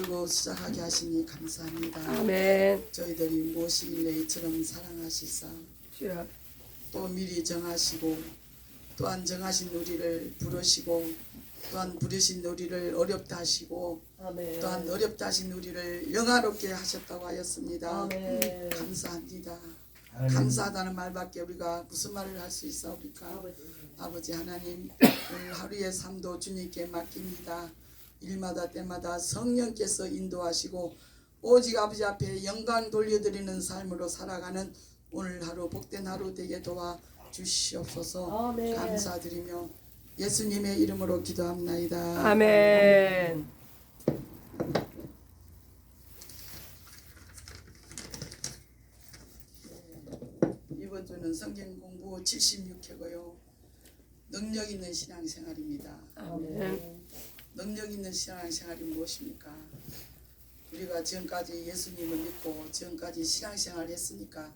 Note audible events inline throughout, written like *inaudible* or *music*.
풀고 시작하게 하시니 감사합니다. 아멘. 저희들이 무엇이길래 이처럼 사랑하시사 주여. 또 미리 정하시고 또한 정하신 우리를 부르시고 또한 부르신 우리를 어렵다 하시고 아멘. 또한 어렵다 하신 우리를 영화롭게 하셨다고 하였습니다. 아멘. 감사합니다. 감사하다는 말밖에 우리가 무슨 말을 할 수 있사옵니까? 아버지. 아버지 하나님 오늘 하루의 삶도 주님께 맡깁니다. 일마다 때마다 성령께서 인도하시고 오직 아버지 앞에 영광 돌려드리는 삶으로 살아가는 오늘 하루 복된 하루 되게 도와 주시옵소서 아멘. 감사드리며 예수님의 이름으로 기도합나이다. 아멘. 이번 주는 성경 공부 76회고요. 능력 있는 신앙생활입니다. 아멘. 능력 있는 신앙생활이 무엇입니까? 우리가 지금까지 예수님을 믿고 지금까지 신앙생활을 했으니까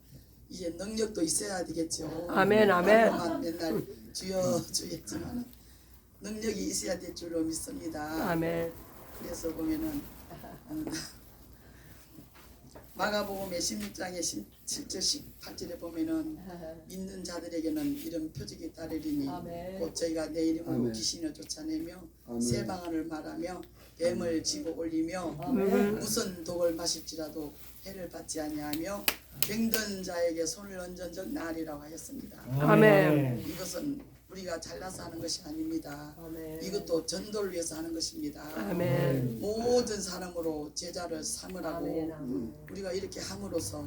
이제 능력도 있어야 되겠죠. 아멘, 아멘. 맨날 주여 주 했지만 능력이 있어야 될 줄로 믿습니다. 아멘. 그래서 보면은 음, 마가복음의 16장의 7절 18절에 보면은 *laughs* 믿는 자들에게는 이런 표적이 따르리니 아멘. 곧 저희가 내 이름으로 아멘. 귀신을 쫓아내며 아멘. 새 방언을 말하며 뱀을 집어 올리며 아멘. 무슨 독을 마실지라도 해를 받지 아니하며 병든 자에게 손을 얹은 적 나리라고 하였습니다. 아멘. 이것은 우리가 잘나서 하는 것이 아닙니다. 아멘. 이것도 전도를 위해서 하는 것입니다. 아멘. 모든 사람으로 제자를 삼으라고 아멘. 아멘. 우리가 이렇게 함으로써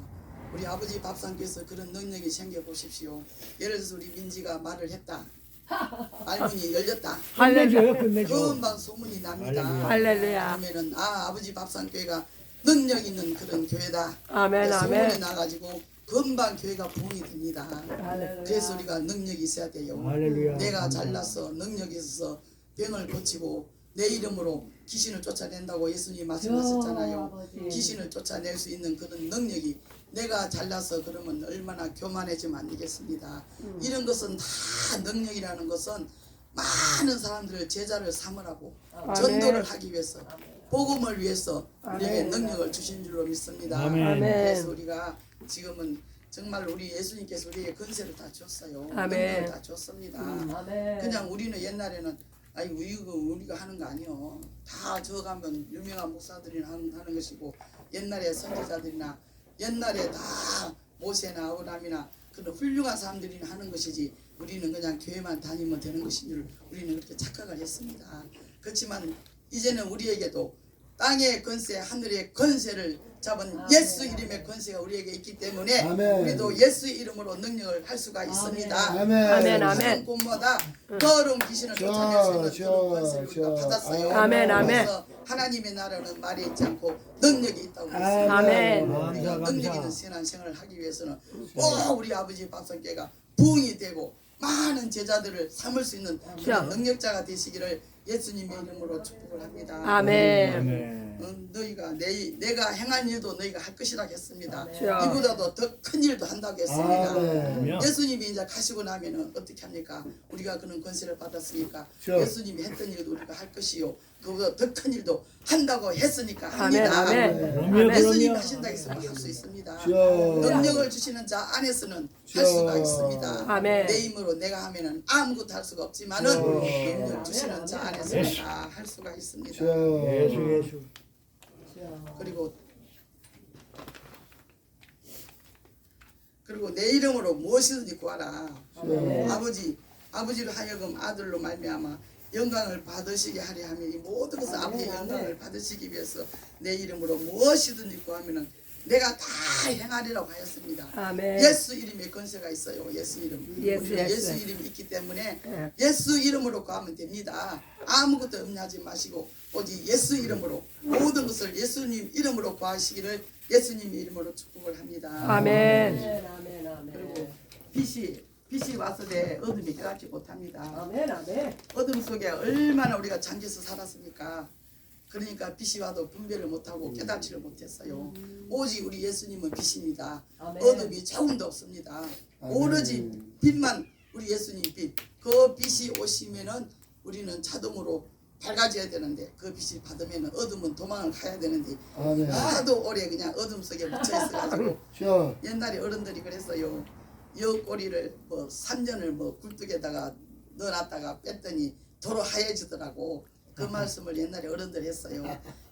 우리 아버지 밥상께서 그런 능력이 생겨 보십시오. 예를 들어서 우리 민지가 말을 했다. *laughs* 말문이 열렸다. 할렐루야. 금방 소문이 납니다. 할렐루야. 그러면은 아 아버지 밥상교회가 능력 있는 그런 교회다. 아멘. 소문이 아멘. 나가지고 금방 교회가 부흥이 됩니다. 할렐루야. 그래서 우리가 능력이 있어야 돼요. 할렐루야. 내가 잘나서 능력이 있어서 병을 고치고 내 이름으로 귀신을 쫓아낸다고 예수님 말씀하셨잖아요. 귀신을 쫓아낼 수 있는 그런 능력이 내가 잘나서 그러면 얼마나 교만해지면 안 되겠습니다. 음. 이런 것은 다 능력이라는 것은 많은 사람들을 제자를 삼으라고 아멘. 전도를 하기 위해서 아멘. 복음을 위해서 우리에게 아멘. 능력을 주신 줄로 믿습니다. 아멘. 그래서 우리가 지금은 정말 우리 예수님께서 우리에게 근세를 다 줬어요. 아멘. 능력을 다 줬습니다. 아멘. 그냥 우리는 옛날에는 아이 이거 우리가 하는 거 아니요. 다 저가면 유명한 목사들이나 하는, 하는 것이고 옛날에 선지자들이나 옛날에 다 모세나 아브라함이나 그런 훌륭한 사람들이 하는 것이지 우리는 그냥 교회만 다니면 되는 것인 줄 우리는 그렇게 착각을 했습니다. 그렇지만 이제는 우리에게도 땅의 권세, 하늘의 권세를 잡은 아멘. 예수 이름의 권세가 우리에게 있기 때문에 아멘. 우리도 예수 이름으로 능력을 할 수가 있습니다. 아멘. 아멘, 아멘. 곳마다 더러운 귀신을 쫓아낼 수 있는 저, 그런 권세를 저, 우리가 저, 받았어요. 아멘, 아멘. 그래서 하나님의 나라는 말이 있지 않고 능력이 있다고 했어요. 아멘. 우리가 능력. 있는 신앙 생활을 하기 위해서는 꼭 우리 아버지 밥상께가 부흥이 되고 많은 제자들을 삼을 수 있는 그런 능력자가 되시기를 예수님의 이름으로 축복을 합니다. 아멘. 아멘. 응, 너희가 내, 내가 행한 일도 너희가 할 것이라 했습니다. 주여. 이보다도 더 큰 일도 한다고 했습니다. 아멘. 예수님이 이제 가시고 나면은 어떻게 합니까? 우리가 그런 권세를 받았으니까 저- 예수님이 했던 일도 우리가 할 것이요. 그보다 더큰 일도 한다고 했으니까 아멘. 합니다. 아멘. 그럼요, 예수님이 그럼요. 하신다 했으면 할 수 있습니다. 저- 능력을 주시는 자 안에서는 할 저- 수가 있습니다. 아멘. 내 힘으로 내가 하면은 아무것도 할 수가 없지만은 저- 능력 주시는 자 안에서는 다할 수가 있습니다. 예수 저 예수. 그리고 그리고 내 이름으로 무엇이든지 구하라. 아멘. 아버지 아버지로 하여금 아들로 말미암아 영광을 받으시게 하려 하며 이 모든 것을 아멘. 영광을 받으시기 위해서 내 이름으로 무엇이든지 구하면은 내가 다 행하리라고 하였습니다. 아멘. 예수 이름에 권세가 있어요. 예수 이름. 예수, 우리는 예수. 예수 이름이 있기 때문에 예. 예수 이름으로 구하면 됩니다. 아무것도 염려하지 마시고 오직 예수 이름으로 모든 것을 예수님 이름으로 구하시기를 예수님 이름으로 축복을 합니다. 아멘. 아멘. 아멘. 아멘. 그리고 빛이 빛이 와서 내 어둠이 깨닫지 못합니다. 아멘. 아멘. 어둠 속에 얼마나 우리가 잠겨서 살았습니까? 그러니까 빛이 와도 분별을 못하고 깨닫지를 못했어요. 오직 우리 예수님은 빛입니다. 아멘. 어둠이 조금도 없습니다. 오로지 빛만 우리 예수님 빛. 그 빛이 오시면은 우리는 자동으로 밝아져야 되는데 그 빛을 받으면 어둠은 도망을 가야 되는데 아멘. 하도 오래 그냥 어둠 속에 묻혀 있어가지고 저 *laughs* 옛날에 어른들이 그랬어요. 여 꼬리를 뭐 3년을 뭐 굴뚝에다가 넣어놨다가 뺐더니 도로 하얘지더라고. 그 말씀을 옛날에 어른들이 했어요.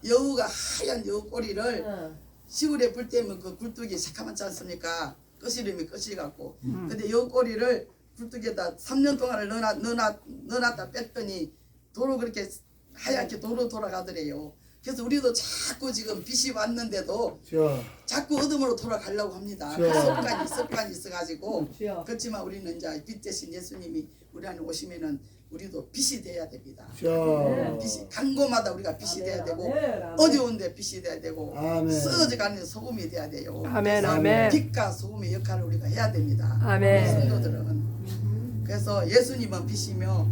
여우가 하얀 여우 꼬리를 어. 시골에 불 때면 그 굴뚝이 새카맣지 않습니까? 끝이름이 끝이 같고. 근데 요 꼬리를 굴뚝에다 3년 동안을 넣어놔, 넣어놨다 뺐더니 도로 그렇게 하얗게 도로 돌아가더래요. 그래서 우리도 자꾸 지금 빛이 왔는데도 저 자꾸 어둠으로 돌아가려고 합니다. 그렇죠. 습관이 습관이 있어가지고 주여. 그렇지만 우리는 이제 빛 대신 예수님이 우리 안에 오시면은 우리도 빛이 돼야 됩니다. 저 빛이 간 곳마다 우리가 빛이 돼야 되고 아멘, 아멘. 어려운데 빛이 돼야 되고 아멘. 쓰러져가는 소금이 돼야 돼요. 아멘, 아멘. 빛과 소금의 역할을 우리가 해야 됩니다. 아멘. 성도들은 그래서 예수님은 빛이며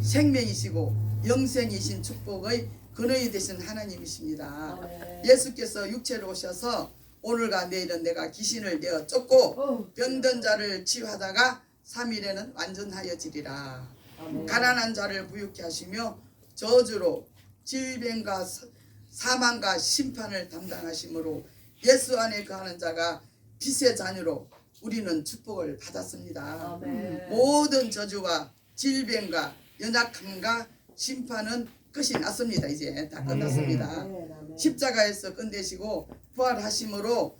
생명이시고 영생이신 축복의 근원이 되신 하나님이십니다. 아멘. 예수께서 육체로 오셔서 오늘과 내일은 내가 귀신을 내어 쫓고 어. 병든 자를 치유하다가 3일에는 완전하여지리라. 아멘. 가난한 자를 부유케 하시며 저주로 질병과 사- 사망과 심판을 담당하시므로 예수 안에 거하는 자가 빛의 자녀로 우리는 축복을 받았습니다. 아멘. 모든 저주와 질병과 연약함과 심판은 끝이 났습니다. 이제 다 끝났습니다. 아멘, 아멘. 십자가에서 끝내시고 부활하심으로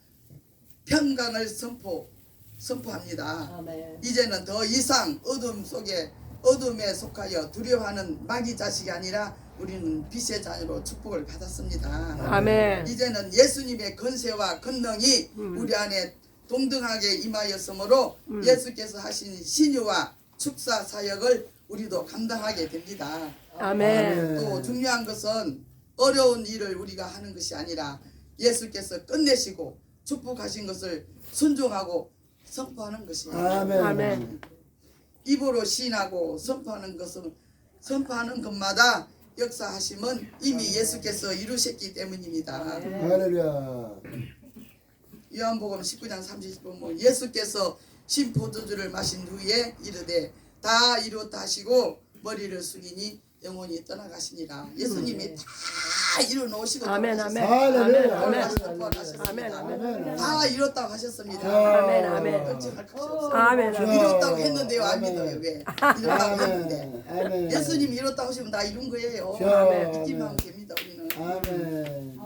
평강을 선포 선포합니다. 아멘. 이제는 더 이상 어둠 속에 어둠에 속하여 두려워하는 마귀 자식이 아니라 우리는 빛의 자녀로 축복을 받았습니다. 아멘. 이제는 예수님의 건세와 권능이 음. 우리 안에 동등하게 임하였으므로 음. 예수께서 하신 신유와 축사 사역을 우리도 감당하게 됩니다. 아멘. 또 중요한 것은 어려운 일을 우리가 하는 것이 아니라 예수께서 끝내시고 축복하신 것을 순종하고 선포하는 것이에요. 아멘. 아멘. 입으로 시인하고 선포하는 것은 선포하는 것마다 역사하심은 이미 예수께서 이루셨기 때문입니다. 할렐루야. 요한복음 19장 30절 보면 예수께서 신 포도주를 마신 후에 이르되 다 이루었다 하시고 머리를 숙이니 영혼이 떠나가시니라. 예수님이 다 이루놓으시고 음. 아멘, 아멘. 아멘. 아멘. 아멘, 아멘. 다 이뤘다고 하셨습니다. 아멘, 아멘. 걱정할 것이 없어요. 아멘. 자, 이뤘다고 했는데요. 안 아멘. 믿어요. 왜? 이뤘다고 했는데. 아멘. 아멘. 예수님이 이뤘다고 하시면 다 이룬 거예요. 자, 믿기만 하면 아멘. 됩니다. 우리는. 아멘.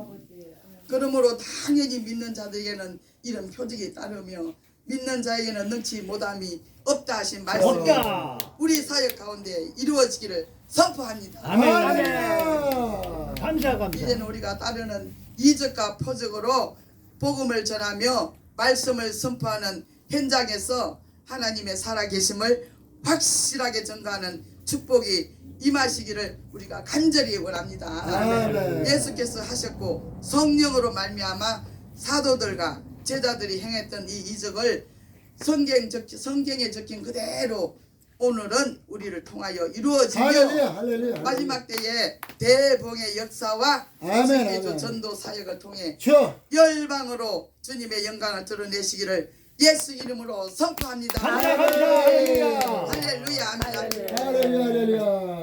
그러므로 당연히 믿는 자들에게는 이런 표적이 따르며 믿는 자에게는 능치 못함이 없다 하신 말씀이 없다. 우리 사역 가운데 이루어지기를 선포합니다. 아멘. 할렐루야. 감사 감사. 이제는 우리가 따르는 이적과 표적으로 복음을 전하며 말씀을 선포하는 현장에서 하나님의 살아계심을 확실하게 전가하는 축복이 임하시기를 우리가 간절히 원합니다. 아멘. 예수께서 하셨고 성령으로 말미암아 사도들과 제자들이 행했던 이 이적을 성경 적 성경에 적힌 그대로 오늘은 우리를 통하여 이루어지며 할렐루야. 할렐루야. 마지막 때에 대봉의 역사와 아멘. 전도 사역을 통해 저 열방으로 주님의 영광을 드러내시기를 예수 이름으로 선포합니다. 할렐루야. 할렐루야. 아멘. 할렐루야. 할렐루야.